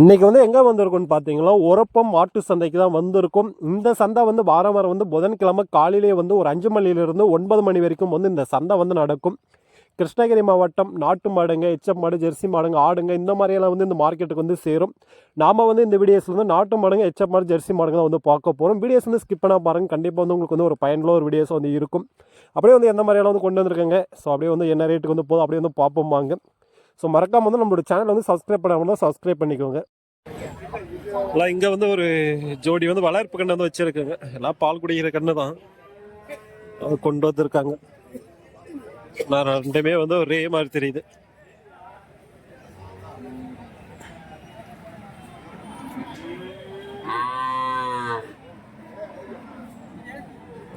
இன்றைக்கி வந்து எங்கே வந்திருக்கும்னு பார்த்தீங்கன்னா உரப்பம் மாட்டு சந்தைக்கு தான் வந்திருக்கும். இந்த சந்தை வந்து வாரம் வாரம் வந்து புதன்கிழமை காலையிலேயே வந்து ஒரு அஞ்சு மணிலிருந்து ஒன்பது மணி வரைக்கும் வந்து இந்த சந்தை வந்து நடக்கும். கிருஷ்ணகிரி மாவட்டம் நாட்டு மாடுங்க எச்சம் மாடு ஜெர்சி மாடுங்க ஆடுங்க இந்த மாதிரியெல்லாம் வந்து இந்த மார்க்கெட்டுக்கு வந்து சேரும். நாம் வந்து இந்த வீடியோஸில் வந்து நாட்டு மாடுங்க எச்சம் மாடு ஜெர்சி மாடுங்க தான் வந்து பார்க்க போகிறோம் வீடியோஸ் வந்து ஸ்கிப் பண்ணால் பாருங்க. கண்டிப்பாக வந்து உங்களுக்கு வந்து ஒரு பயனுள்ள ஒரு வீடியோஸ் வந்து இருக்கும். அப்படியே வந்து எந்த மாதிரியெல்லாம் வந்து கொண்டு வந்திருக்காங்க? ஸோ அப்படியே வந்து என்ன ரேட்டுக்கு வந்து போதும் அப்படியே வந்து பார்ப்போம் வாங்க. ஸோ மறக்காம வந்து நம்மளோட சேனல் வந்து சப்ஸ்கிரைப் பண்ணாமல் சப்ஸ்கிரைப் பண்ணிக்கோங்க. எல்லாம் இங்கே வந்து ஒரு ஜோடி வந்து வளர்ப்பு கண்ணு வந்து வச்சிருக்காங்க. எல்லாம் பால் குடிக்கிற கண்ணு தான். கொண்டு வந்திருக்காங்க. நான் ரெண்டுமே வந்து ஒரே மாதிரி தெரியுது.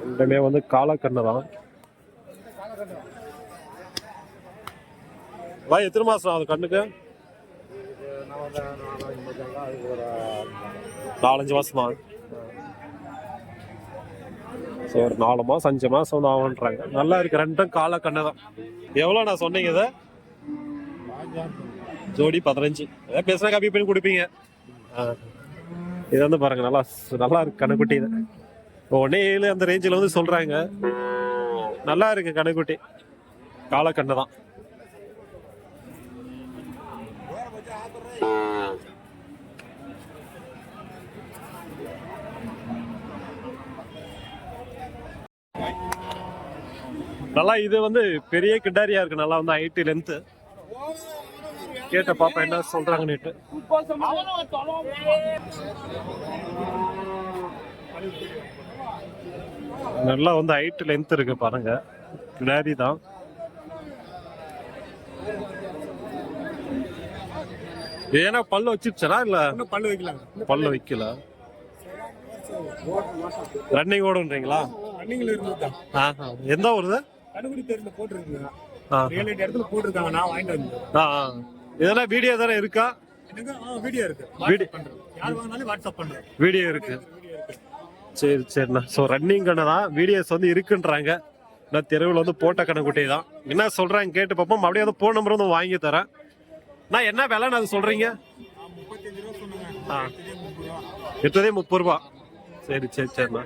ரெண்டுமே வந்து காலக்கண்ணு தான். பாய் எத்தனை மாசம் ஆகுது கண்ணுக்கு? நாலஞ்சு மாசம்? தான் ஸோ ஒரு நாலு மாசம் அஞ்சு மாசம் வந்து ஆகுன்றாங்க நல்லா இருக்கு ரெண்டும் கால கண்ணு தான் எவ்வளோ நான் சொன்னீங்க இதை? ஜோடி பதினஞ்சு. ஏதாவது பேசுனா காப்பி பண்ணி கொடுப்பீங்க. ஆ. இது வந்து பாருங்க நல்லா நல்லா இருக்கு கணக்குட்டி இது. இப்போ ஒன்னே ஏழு அந்த ரேஞ்சில் வந்து சொல்கிறாங்க நல்லா இருக்கு கணக்குட்டி காலக்கண்ணு தான் நல்லா இது வந்து பெரிய கிட்டாரியா இருக்கு. நல்லா வந்து ஹைட்டு லென்த்து கேட்ட பாப்பா என்ன சொல்றாங்கன்னுட்டு. நல்லா வந்து ஹைட் லென்த் இருக்கு பாருங்க. கிடாரி தான். ஏன்னா பல்லு வச்சிருச்சனா இல்ல? பல்லு வைக்கலாங்க பல்லு வைக்கல. ரன்னிங் ஓடுன்றீங்களா? ரன்னிங்ல இருந்ததுதான். ஆஹா. எந்த ஊருது? கடுகுடி தெருல போட்டுருக்குங்க. ஏழு எட்டு இடத்துல போட்டிருக்காங்க. நான் வாங்கிட்டு வந்தேன். இதெல்லாம் வீடியோ தானே இருக்கா? வீடியோ இருக்கு. வீடியோ- பண்றேன். யார் வாங்கினாலும் வாட்ஸ்அப் பண்றேன். வீடியோ இருக்கு. சரி சரிண்ணா ஸோ ரன்னிங் கண்ணு தான். வீடியோஸ் வந்து இருக்குன்றாங்க. நான் தெருவில் வந்து போட்ட கணக்குட்டி தான். என்ன சொல்கிறாங்க கேட்டு பார்ப்போம். அப்படியே வந்து ஃபோன் நம்பர் வந்து வாங்கி தரேன். நான் என்ன விலைன்னு அது சொல்கிறீங்க ஆ. எடுத்ததே முப்பது ரூபா. சரி சரி சரிண்ணா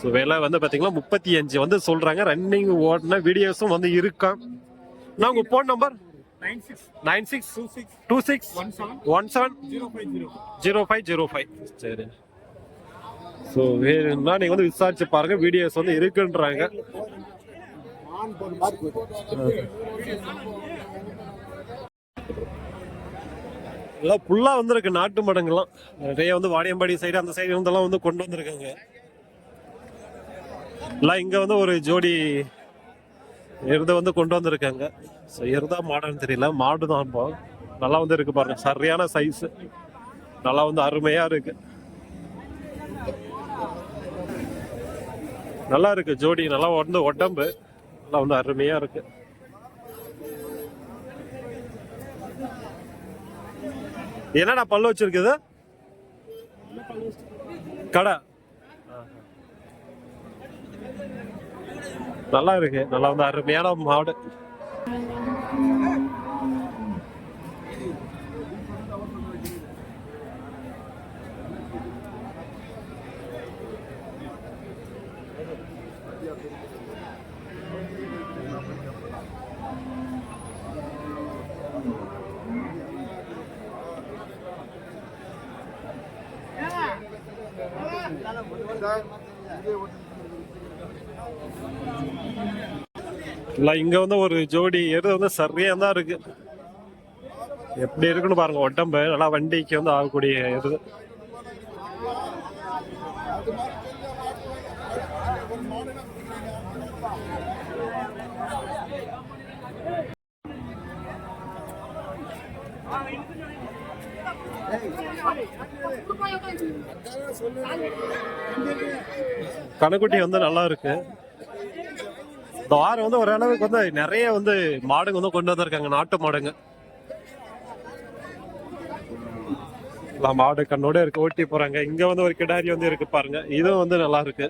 ஸோ விலை வந்து பார்த்தீங்கன்னா முப்பத்தி அஞ்சு வந்து சொல்கிறாங்க ரன்னிங் ஓடின வீடியோஸும் வந்து இருக்கான் நான் உங்கள் phone number nine six. Nine six two six two six one seven one seven zero five zero zero five zero five சரி ஸோ வேணும்னா நீங்கள் வந்து விசாரிச்சு பாருங்க. வீடியோஸ் வந்து இருக்குன்றாங்க. எல்லாம் ஃபுல்லாக வந்திருக்கு. நாட்டு மடங்கெல்லாம். நிறைய வந்து வாடியம்பாடி சைடு அந்த சைடு இருந்தெல்லாம் வந்து கொண்டு வந்திருக்காங்க. எல்லாம் இங்கே வந்து ஒரு ஜோடி எருதை வந்து கொண்டு வந்திருக்காங்க. ஸோ எருதா மாடுன்னு தெரியல. மாடு தான் இப்போ. நல்லா வந்து இருக்கு பாருங்க. சரியான சைஸ் நல்லா வந்து அருமையா இருக்கு. நல்லா இருக்கு ஜோடி. நல்லா வந்து உடம்பு. நல்லா வந்து அருமையா இருக்கு. என்னடா பல்லு வச்சிருக்குது? கடை. நல்லா இருக்கு. நல்லா வந்து அருமையான மாடு. இல்ல இங்க வந்து ஒரு ஜோடி எது வந்து சரியா தான் இருக்கு. எப்படி இருக்குன்னு பாருங்க உடம்பு. நல்லா வண்டிக்கு வந்து ஆகக்கூடிய எது கணக்குட்டி வந்து நல்லா இருக்கு. இந்த வாரம் வந்து ஓரளவுக்கு வந்து நிறைய வந்து மாடுங்க வந்து கொண்டு வந்திருக்காங்க நாட்டு மாடுங்க. மாடு கண்ணோட இருக்கு ஓட்டி போறாங்க. இங்க வந்து ஒரு கிடாரி வந்து இருக்கு பாருங்க. இதுவும் வந்து நல்லா இருக்கு.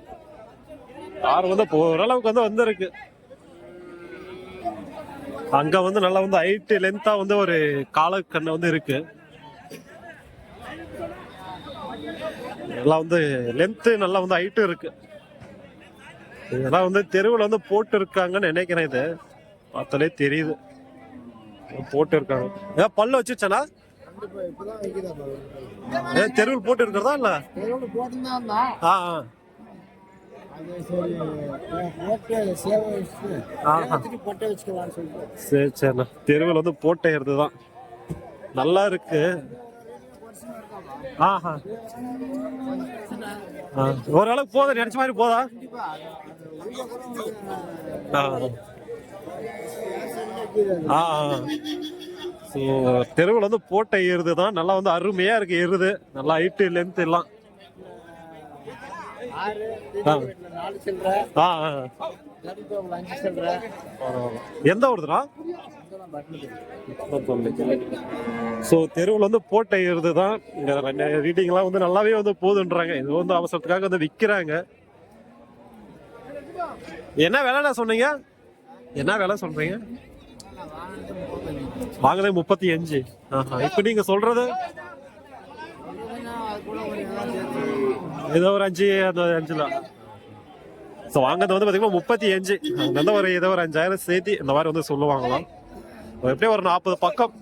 ஆறு வந்து ஓரளவுக்கு வந்து வந்திருக்கு. அங்க வந்து நல்லா வந்து ஹைட்டு லென்த்தா வந்து ஒரு காலக்கண்ணு வந்து இருக்கு. எல்லாம் வந்து லென்த்து நல்லா வந்து ஹைட்டு இருக்கு. இதெல்லாம் வந்து தெருவில் வந்து போட்டு இருக்காங்கன்னு நினைக்கிறேன் இது. பார்த்தாலே தெரியுது. போட்டு இருக்காங்க ஏன் பல்ல வச்சுச்சனா ஏன் தெருவில் போட்டு இருக்கிறதா இல்ல ஆ சரி சரிண்ணா தெருவில் வந்து போட்டே தான். நல்லா இருக்கு. ஆஹா. ஓரளவுக்கு போதா நினைச்ச மாதிரி போதா? ஆ ஸோ தெருவில் வந்து போட்ட எருது தான் நல்லா வந்து அருமையா இருக்கு எருது. நல்லா ஹைட்டு லென்த் எல்லாம். ஆ. ஆ. எந்த ஊருதுண்ணா ஸோ தெருவில் வந்து போட்டை இருந்து தான். இங்கே ரீடிங்லாம் வந்து நல்லாவே வந்து போதுன்றாங்க. இது வந்து அவசரத்துக்காக வந்து விற்கிறாங்க என்ன விலைண்ணா சொன்னீங்க? என்ன விலை சொல்றீங்க? வாங்குறது முப்பத்தி அஞ்சு. இப்போ நீங்க சொல்றது? ஏதோ ஒரு அஞ்சு அந்த அஞ்சுல ஸோ வாங்குறது வந்து பார்த்தீங்கன்னா முப்பத்தி அஞ்சு. அங்கேருந்து ஒரு ஏதோ ஒரு அஞ்சாயிரம் சேர்த்து இந்த மாதிரி வந்து சொல்லுவாங்களாம். எப்படியும் ஒரு நாற்பது பக்கம்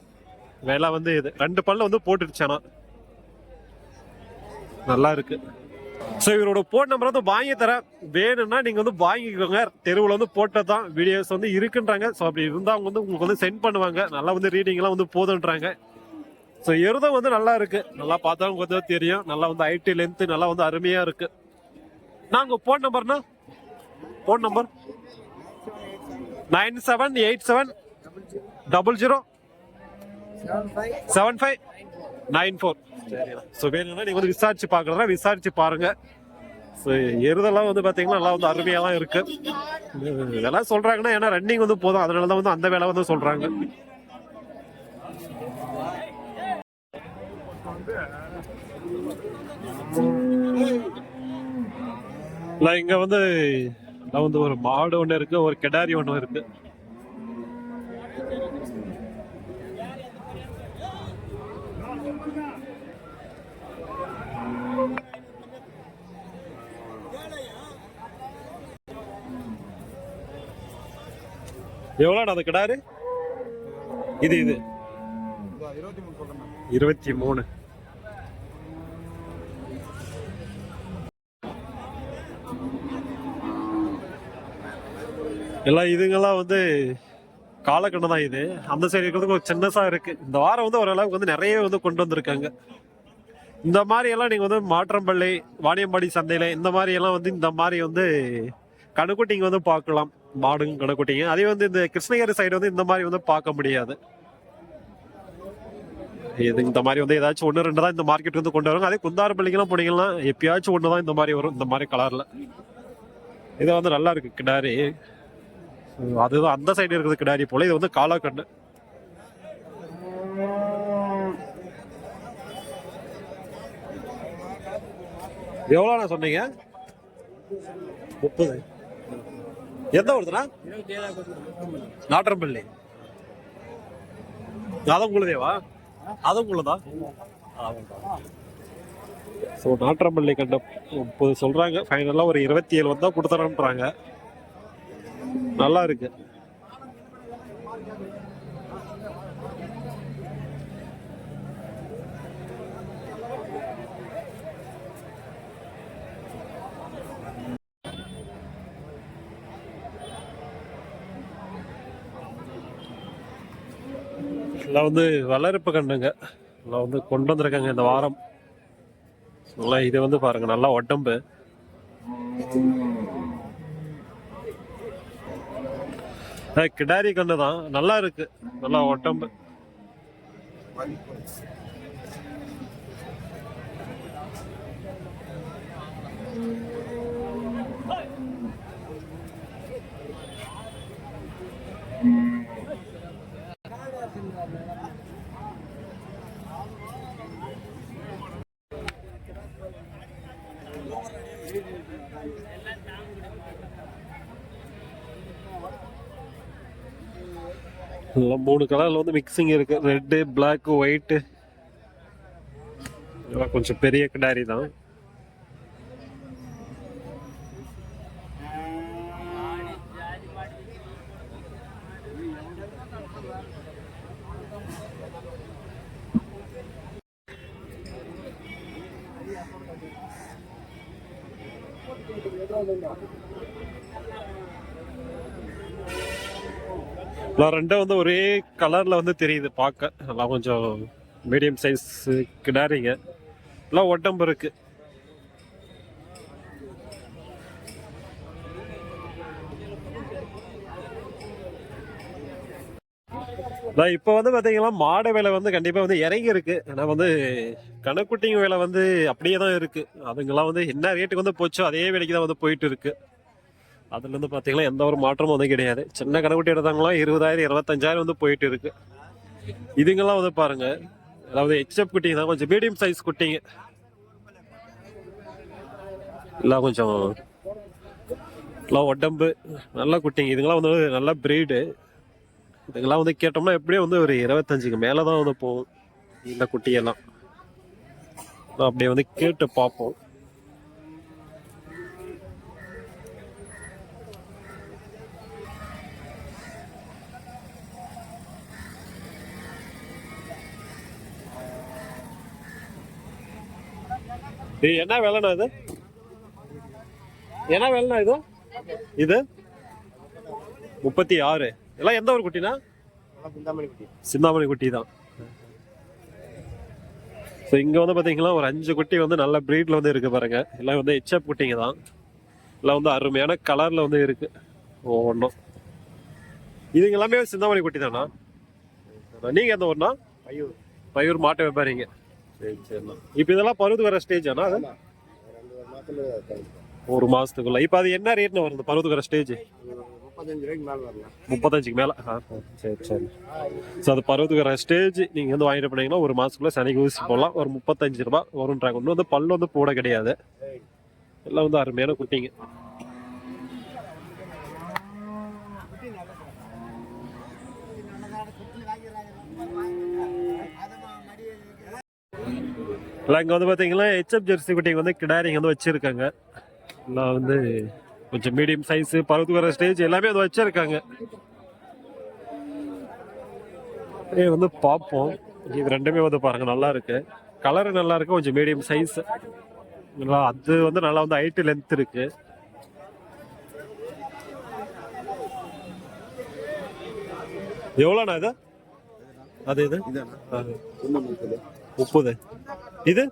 வேலை வந்து இது. ரெண்டு பல்ல வந்து போட்டுருச்சானா நல்லா இருக்கு. ஸோ இவரோட போன் நம்பர் வந்து வாங்கி தரேன். வேணும்னா நீங்க வந்து வாங்கிக்கோங்க. தெருவில் வந்து போட்டது தான். வீடியோஸ் வந்து இருக்குன்றாங்க. ஸோ அப்படி இருந்தால் அவங்க வந்து உங்களுக்கு வந்து சென்ட் பண்ணுவாங்க. நல்லா வந்து ரீடிங்லாம் வந்து போதுன்றாங்க. ஸோ எருதம் வந்து நல்லா இருக்கு. நல்லா பார்த்தா உங்களுக்கு தெரியும். நல்லா வந்து ஐடி லென்த்து நல்லா வந்து அருமையாக இருக்கு. உங்கள் phone நம்பர்னா phone number nine seven eight seven double zero seven five nine four so வேணும்னா நீங்கள் வந்து விசாரிச்சு பார்க்கலாம். விசாரிச்சு பாருங்க. ஸோ எருதெல்லாம் வந்து பார்த்தீங்கன்னா நல்லா வந்து அருமையாலாம் இருக்கு. இதெல்லாம் சொல்றாங்கன்னா ஏன்னா ரன்னிங் வந்து போதும். அதனால தான் வந்து அந்த வேலை வந்து சொல்றாங்க. இங்க வந்து எல்லாம் வந்து ஒரு மாடு ஒன்று இருக்கு ஒரு கிடாரி ஒன்று இருக்கு. எவ்வளோடா அந்த கிடாரு? இது இது. இருபத்தி மூணு. எல்லாம் இதுங்கெல்லாம் வந்து காலக்கண்ணு தான் இது. அந்த சைடு இருக்கிறது ஒரு சின்னசாக இருக்குது இந்த வாரம் வந்து ஓரளவுக்கு வந்து நிறைய வந்து கொண்டு வந்திருக்காங்க. இந்த மாதிரி எல்லாம் நீங்கள் வந்து மாற்றம்பள்ளி வாணியம்பாடி சந்தையில் இந்த மாதிரி எல்லாம் வந்து இந்த மாதிரி வந்து கணுக்குட்டிங்க வந்து பார்க்கலாம். மாடுங்க கணுக்குட்டிங்க அதே வந்து இந்த கிருஷ்ணகிரி சைடு வந்து இந்த மாதிரி வந்து பார்க்க முடியாது. இது இந்த மாதிரி வந்து ஏதாச்சும் ஒன்று ரெண்டு தான் இந்த மார்க்கெட் வந்து கொண்டு வருவாங்க அதே குந்தாரப்பள்ளிக்கெல்லாம் போனீங்கன்னா எப்பயாச்சும் ஒன்று தான் இந்த மாதிரி வரும் இந்த மாதிரி கலரில் இது வந்து நல்லா இருக்கு கிடாரி. அதுதான் அந்த சைடு இருக்குது கிடாரி போல. இது வந்து காலாக்கண்ணு எவ்வளோண்ணா சொன்னீங்க? முப்பது. எந்த ஒருத்தனா நாட்டரம்பள்ளி அதுவும் உங்களுதேவா? அதுவும் உங்களுதா? ஸோ நாட்டரம்பள்ளி கண்ட முப்பது சொல்கிறாங்க ஃபைனலாக ஒரு இருபத்தி ஏழு வந்தால் கொடுத்துறோன்றாங்க. நல்லா இருக்கு. இதெல்லாம் வந்து வளர்ப்பு கண்டுங்க இதெல்லாம் வந்து கொண்டு வந்திருக்காங்க இந்த வாரம். நல்லா இதை வந்து பாருங்க நல்லா உடம்பு கிடாரி கண்ணு தான். நல்லா இருக்கு. நல்லா உடம்பு எல்லாம் மூணு கலரில் வந்து மிக்சிங் இருக்குது ரெட்டு பிளாக் ஒயிட்டு இதெல்லாம் கொஞ்சம் பெரிய கிடாரி தான். நான் ரெண்டும் வந்து ஒரே கலரில் வந்து தெரியுது பார்க்க. நல்லா கொஞ்சம் மீடியம் சைஸ் கிடாரிங்க. எல்லாம் உடம்பு இருக்கு. நான் இப்போ வந்து பார்த்தீங்கன்னா மாடு வேலை வந்து கண்டிப்பாக வந்து இறங்கி இருக்கு. ஏன்னா வந்து கணக்குட்டிங்க விலை வந்து அப்படியே தான் இருக்கு. அதுங்கெல்லாம் வந்து என்ன ரேட்டுக்கு வந்து போச்சோ அதே விலைக்கு தான் வந்து போயிட்டு இருக்கு. அதுலேருந்து பார்த்தீங்கன்னா எந்த ஒரு மாற்றமும் வந்து கிடையாது. சின்ன கணக்குட்டி எடுத்தாங்களாம் இருபதாயிரம் இருபத்தஞ்சாயிரம் வந்து போயிட்டு இருக்கு. இதுங்கெல்லாம் வந்து பாருங்க. அதாவது எச்எப் குட்டிங்க தான் கொஞ்சம் மீடியம் சைஸ் குட்டிங்க. இல்லை கொஞ்சம் நல்லா உடம்பு நல்ல குட்டிங்க. இதுங்கெல்லாம் வந்து நல்ல பிரீடு இதுங்கெல்லாம் வந்து கேட்டோம்னா எப்படியும் வந்து ஒரு இருபத்தஞ்சுக்கு மேலே தான் வந்து போகும். இந்த குட்டியெல்லாம். அப்படியே வந்து கேட்டு பார்ப்போம். இது என்ன விலைண்ணா இது? என்ன விலைண்ணா இது? இது? முப்பத்தி ஆறு. எல்லாம் எந்த ஒரு குட்டினா சிந்தாமணி குட்டி தான். ஸோ இங்கே வந்து பார்த்தீங்கன்னா ஒரு அஞ்சு குட்டி வந்து நல்ல ப்ரீட்ல வந்து இருக்கு பாருங்க. எல்லாம் வந்து ஹெச்எப் குட்டிங்க தான். எல்லாம் வந்து அருமையான கலர்ல வந்து இருக்கு. ஒவ்வொன்றும் இதுங்க எல்லாமே சிந்தாமணி குட்டி தானா? நீங்க எந்த ஊர்னா பையூர். பயிர் மாட்டு வியாபாரிங்க. சரி சரிண்ணா இப்போ இதெல்லாம் பருவத்து வர ஸ்டேஜ் ஆனா அது? ஒரு மாசத்துல மாசத்துக்குள்ள. இப்போ அது என்ன ரேட்னு வருது? பருவத்து வர ஸ்டேஜ் முப்பத்தஞ்சுக்கு மேல. ஆ, சரி சரி. ஸோ அது பருவத்துக்கு வர ஸ்டேஜ் நீங்க வந்து வாங்கிட்டு போனீங்கன்னா ஒரு மாசத்துக்குள்ள சனிக்கு ஊசி போடலாம். ஒரு முப்பத்தஞ்சு ரூபாய் வரும்ன்றாங்க. இன்னும் வந்து பல்லு வந்து போட கிடையாது. எல்லாம் வந்து அருமையான குட்டிங்க. இல்லை இங்கே வந்து பார்த்தீங்கன்னா ஹெச்எப் ஜெர்சி குட்டிங்க வந்து கிடாரிங்க வந்து வச்சிருக்காங்க. எல்லாம் வந்து கொஞ்சம் மீடியம் சைஸ் பருவத்துக்கு வர ஸ்டேஜ் எல்லாமே வந்து வச்சிருக்காங்க. அப்படியே வந்து பார்ப்போம். இது ரெண்டுமே வந்து பாருங்க நல்லா இருக்கு. கலர் நல்லா இருக்கு கொஞ்சம் மீடியம் சைஸ் அது வந்து நல்லா வந்து ஹைட்டு லென்த் இருக்கு. எவ்வளோண்ணா இது? அது இது முப்பது. இது?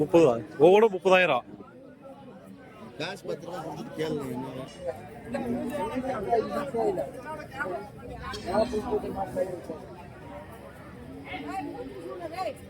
முப்பது ஒவ்வொன்றும் முப்பதாயிரம். காசு பத்து ரூபா கொடுத்துட்டு கேளுங்க என்ன Hey!